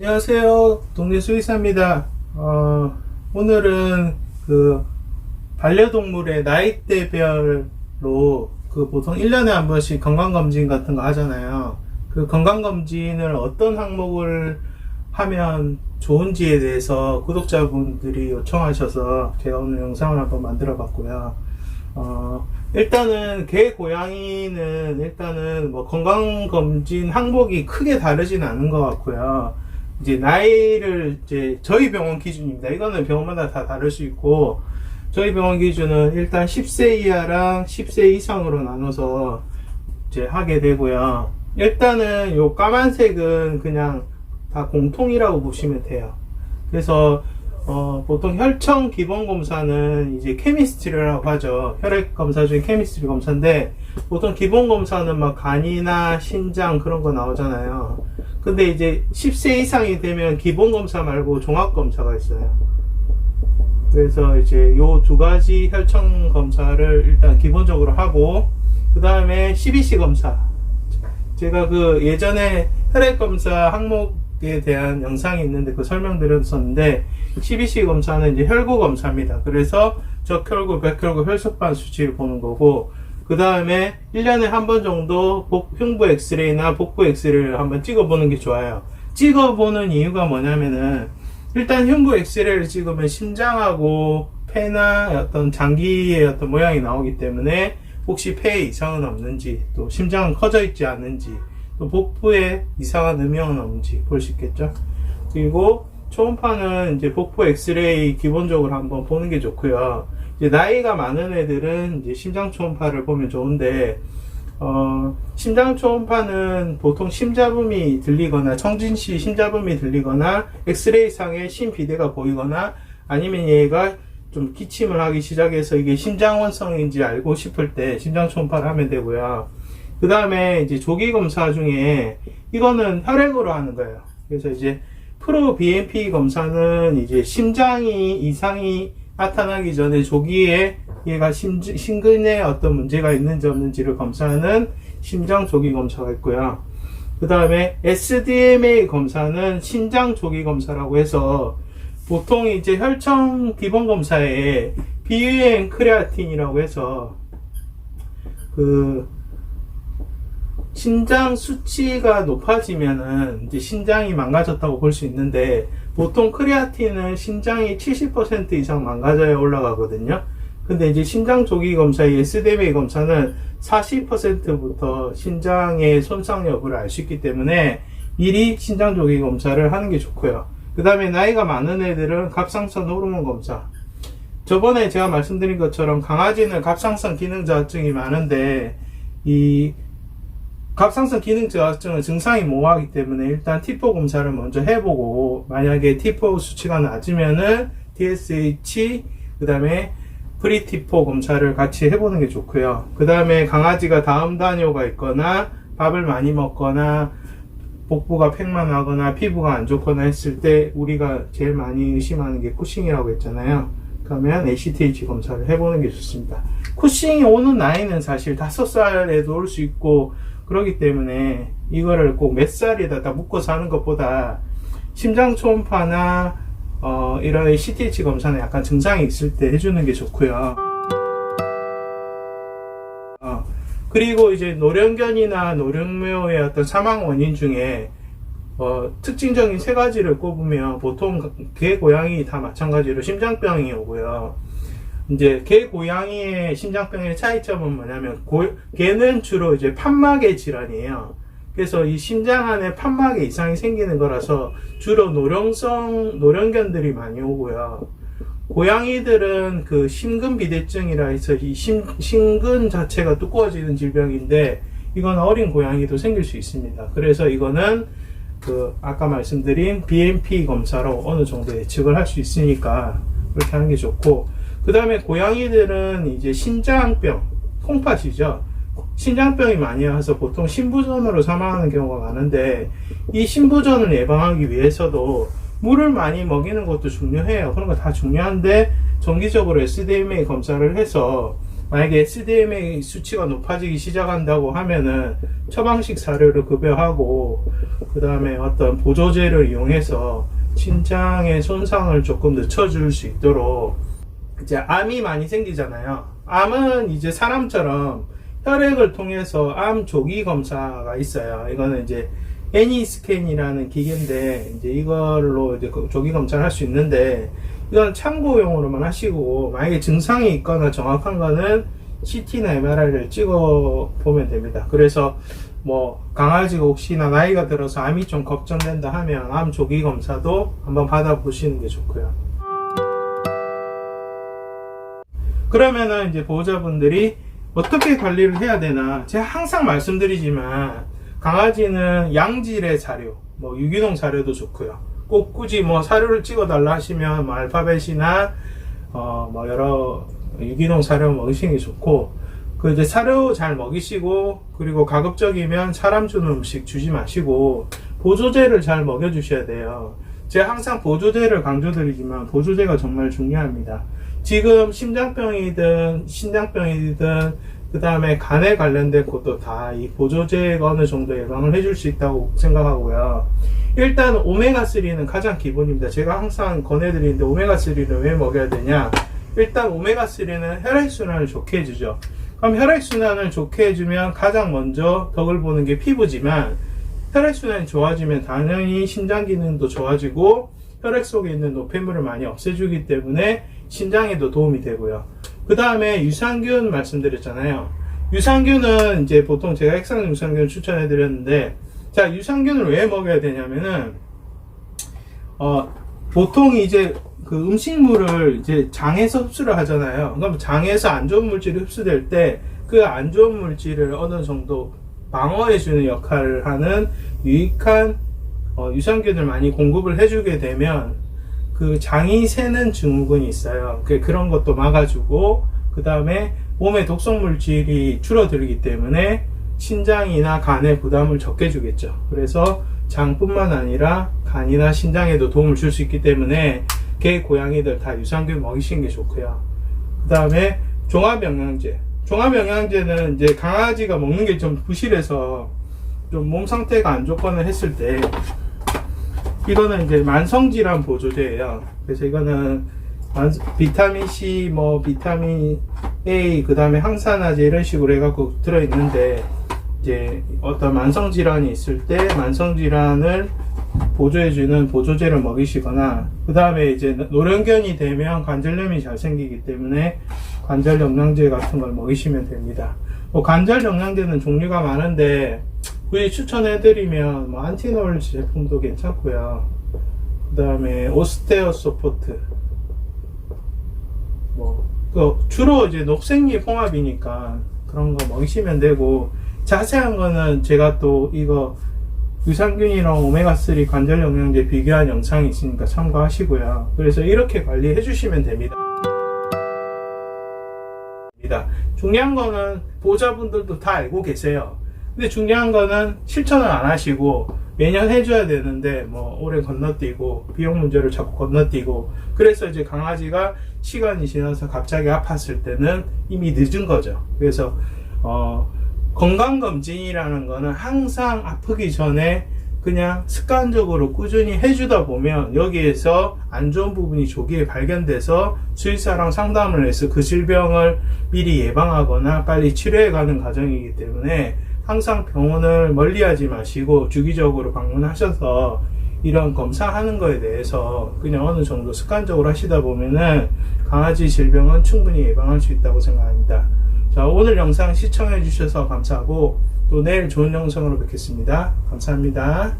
안녕하세요. 동네 수의사입니다. 어, 오늘은 그 반려동물의 나이대별로 그 보통 1년에 한 번씩 건강검진 같은 거 하잖아요. 그 건강검진을 어떤 항목을 하면 좋은지에 대해서 구독자분들이 요청하셔서 제가 오늘 영상을 한번 만들어 봤고요. 어, 일단은 개 고양이는 일단은 뭐 건강검진 항목이 크게 다르진 않은 것 같고요. 이제 나이를 이제 저희 병원 기준입니다. 이거는 병원마다 다 다를 수 있고 저희 병원 기준은 일단 10세 이하랑 10세 이상으로 나눠서 이제 하게 되고요. 일단은 요 까만색은 그냥 다 공통이라고 보시면 돼요. 그래서 어, 보통 혈청 기본 검사는 이제 케미스트리라고 하죠. 혈액 검사 중에 케미스트리 검사인데 보통 기본 검사는 막 간이나 신장 그런 거 나오잖아요. 근데 이제 10세 이상이 되면 기본 검사 말고 종합 검사가 있어요. 그래서 이제 요 두 가지 혈청 검사를 일단 기본적으로 하고 그 다음에 CBC 검사. 제가 그 예전에 혈액 검사 항목 에 대한 영상이 있는데 그 설명드렸었는데 CBC 검사는 이제 혈구 검사입니다. 그래서 적혈구, 백혈구, 혈소판 수치를 보는 거고 그 다음에 1년에 한 번 정도 복, 흉부 엑스레이나 복부 엑스레이를 한번 찍어보는 게 좋아요. 찍어보는 이유가 뭐냐면은 일단 흉부 엑스레이를 찍으면 심장하고 폐나 어떤 장기의 어떤 모양이 나오기 때문에 혹시 폐에 이상은 없는지 또 심장은 커져 있지 않는지 또 복부에 이상한 음영은 없는지 볼 수 있겠죠. 그리고 초음파는 이제 복부 엑스레이 기본적으로 한번 보는 게 좋고요. 이제 나이가 많은 애들은 이제 심장 초음파를 보면 좋은데 어, 심장 초음파는 보통 심잡음이 들리거나 청진시 심잡음이 들리거나 엑스레이 상에 심비대가 보이거나 아니면 얘가 좀 기침을 하기 시작해서 이게 심장원성인지 알고 싶을 때 심장 초음파를 하면 되고요. 그 다음에 이제 조기 검사 중에 이거는 혈액으로 하는 거예요. 그래서 이제 프로 BNP 검사는 이제 심장이 이상이 나타나기 전에 조기에 얘가 심, 심근에 어떤 문제가 있는지 없는지를 검사하는 심장 조기 검사가 있고요. 그 다음에 SDMA 검사는 신장 조기 검사라고 해서 보통 이제 혈청 기본 검사에 비유행 크레아틴이라고 해서 그 신장 수치가 높아지면은 이제 신장이 망가졌다고 볼 수 있는데 보통 크레아틴은 신장이 70% 이상 망가져야 올라가거든요. 근데 이제 심장 조기 검사의 SDMA 검사는 40%부터 신장의 손상 여부를 알 수 있기 때문에 미리 신장 조기 검사를 하는 게 좋고요. 그 다음에 나이가 많은 애들은 갑상선 호르몬 검사. 저번에 제가 말씀드린 것처럼 강아지는 갑상선 기능 저하증이 많은데 이 갑상선 기능 저하증은 증상이 모호하기 때문에 일단 T4 검사를 먼저 해보고 만약에 T4 수치가 낮으면은 DSH 그 다음에 프리T4 검사를 같이 해보는 게 좋고요. 그 다음에 강아지가 다음 단뇨가 있거나 밥을 많이 먹거나 복부가 팽만하거나 피부가 안 좋거나 했을 때 우리가 제일 많이 의심하는 게 쿠싱이라고 했잖아요. 그러면 ACTH 검사를 해보는 게 좋습니다. 쿠싱이 오는 나이는 사실 다섯 살에도 올 수 있고 그렇기 때문에 이거를 꼭 몇 살에다 다 묶어서 하는 것보다 심장 초음파나 어, 이런 CTH 검사는 약간 증상이 있을 때 해주는 게 좋고요. 어, 그리고 이제 노령견이나 노령묘의 어떤 사망 원인 중에 어, 특징적인 세 가지를 꼽으면 보통 개, 고양이 다 마찬가지로 심장병이 오고요. 이제 개, 고양이의 심장병의 차이점은 뭐냐면 고, 개는 주로 이제 판막의 질환이에요. 그래서 이 심장 안에 판막에 이상이 생기는 거라서 주로 노령성 노령견들이 많이 오고요. 고양이들은 그 심근비대증이라 해서 이 심, 심근 자체가 두꺼워지는 질병인데 이건 어린 고양이도 생길 수 있습니다. 그래서 이거는 그 아까 말씀드린 BMP 검사로 어느 정도 예측을 할 수 있으니까 그렇게 하는 게 좋고 그 다음에 고양이들은 이제 신장병 콩팥이죠. 신장병이 많이 와서 보통 신부전으로 사망하는 경우가 많은데 이 신부전을 예방하기 위해서도 물을 많이 먹이는 것도 중요해요. 그런 거 다 중요한데 정기적으로 SDMA 검사를 해서 만약에 SDMA 수치가 높아지기 시작한다고 하면은 처방식 사료를 급여하고 그 다음에 어떤 보조제를 이용해서 신장의 손상을 조금 늦춰줄 수 있도록 이제 암이 많이 생기잖아요. 암은 이제 사람처럼 혈액을 통해서 암 조기 검사가 있어요. 이거는 이제 애니 스캔이라는 기계인데 이제 이걸로 이제 그 조기 검사를 할 수 있는데 이건 참고용으로만 하시고 만약에 증상이 있거나 정확한 거는 CT나 MRI를 찍어 보면 됩니다. 그래서 뭐 강아지가 혹시나 나이가 들어서 암이 좀 걱정된다 하면 암 조기 검사도 한번 받아보시는 게 좋고요. 그러면은 이제 보호자분들이 어떻게 관리를 해야 되나? 제가 항상 말씀드리지만 강아지는 양질의 사료 뭐 유기농 사료도 좋고요. 꼭 굳이 뭐 사료를 찍어 달라 하시면 뭐 알파벳이나 어 뭐 여러 유기농 사료 먹이시는 게 좋고 그 이제 사료 잘 먹이시고 그리고 가급적이면 사람 주는 음식 주지 마시고 보조제를 잘 먹여 주셔야 돼요 제가 항상 보조제를 강조드리지만 보조제가 정말 중요합니다 지금 심장병이든 신장병이든 그 다음에 간에 관련된 것도 다 이 보조제가 어느 정도 예방을 해줄 수 있다고 생각하고요. 일단 오메가3는 가장 기본입니다. 제가 항상 권해드리는데 오메가3를 왜 먹여야 되냐? 일단 오메가3는 혈액순환을 좋게 해주죠. 그럼 혈액순환을 좋게 해주면 가장 먼저 덕을 보는 게 피부지만 혈액순환이 좋아지면 당연히 신장 기능도 좋아지고 혈액 속에 있는 노폐물을 많이 없애주기 때문에 신장에도 도움이 되고요. 그 다음에 유산균 말씀드렸잖아요. 유산균은 이제 보통 제가 핵산 유산균을 추천해 드렸는데, 자, 유산균을 왜 먹여야 되냐면은, 어, 보통 이제 그 음식물을 이제 장에서 흡수를 하잖아요. 그럼 장에서 안 좋은 물질이 흡수될 때, 그 안 좋은 물질을 어느 정도 방어해주는 역할을 하는 유익한 어, 유산균을 많이 공급을 해주게 되면 그 장이 새는 증후군이 있어요. 그 그런 것도 막아주고 그 다음에 몸의 독성 물질이 줄어들기 때문에 신장이나 간에 부담을 적게 주겠죠. 그래서 장뿐만 아니라 간이나 신장에도 도움을 줄 수 있기 때문에 개, 고양이들 다 유산균 먹이시는 게 좋고요. 그 다음에 종합영양제. 종합영양제는 이제 강아지가 먹는 게 좀 부실해서 좀 몸 상태가 안 좋거나 했을 때 이거는 이제 만성질환 보조제예요. 그래서 이거는 만- 비타민 C, 뭐 비타민 A, 그 다음에 항산화제 이런 식으로 해갖고 들어있는데 이제 어떤 만성 질환이 있을 때 만성 질환을 보조해주는 보조제를 먹이시거나 그 다음에 이제 노령견이 되면 관절염이 잘 생기기 때문에 관절 영양제 같은 걸 먹이시면 됩니다. 뭐 관절 영양제는 종류가 많은데 굳이 추천해드리면 뭐 안티놀 제품도 괜찮고요. 그 다음에 오스테오 소포트 뭐, 그 주로 이제 녹색잎 홍합이니까 그런 거 먹이시면 되고, 자세한 거는 제가 또 이거 유산균이랑 오메가3 관절 영양제 비교한 영상이 있으니까 참고하시고요. 그래서 이렇게 관리해 주시면 됩니다. 중요한 거는 보호자분들도 다 알고 계세요. 근데 중요한 거는 실천을 안 하시고 매년 해줘야 되는데 뭐 올해 건너뛰고 비용 문제를 자꾸 건너뛰고 그래서 이제 강아지가 시간이 지나서 갑자기 아팠을 때는 이미 늦은 거죠. 그래서 어 건강검진이라는 거는 항상 아프기 전에 그냥 습관적으로 꾸준히 해주다 보면 여기에서 안 좋은 부분이 조기에 발견돼서 수의사랑 상담을 해서 그 질병을 미리 예방하거나 빨리 치료해가는 과정이기 때문에 항상 병원을 멀리하지 마시고 주기적으로 방문하셔서 이런 검사하는 거에 대해서 그냥 어느 정도 습관적으로 하시다 보면은 강아지 질병은 충분히 예방할 수 있다고 생각합니다. 자, 오늘 영상 시청해 주셔서 감사하고 또 내일 좋은 영상으로 뵙겠습니다. 감사합니다.